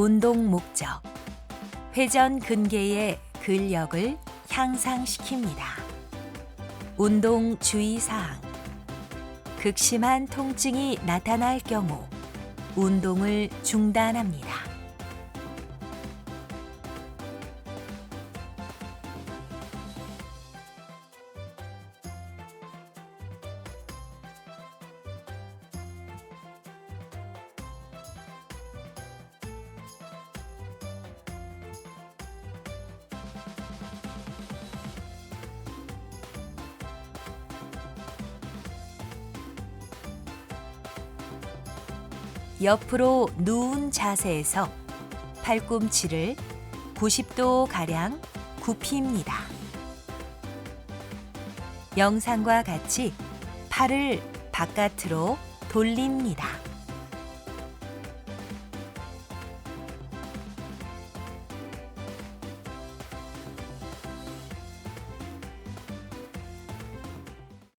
운동 목적. 회전 근개의 근력을 향상시킵니다. 운동 주의사항. 극심한 통증이 나타날 경우 운동을 중단합니다. 옆으로 누운 자세에서 팔꿈치를 90도 가량 굽힙니다. 영상과 같이 팔을 바깥으로 돌립니다.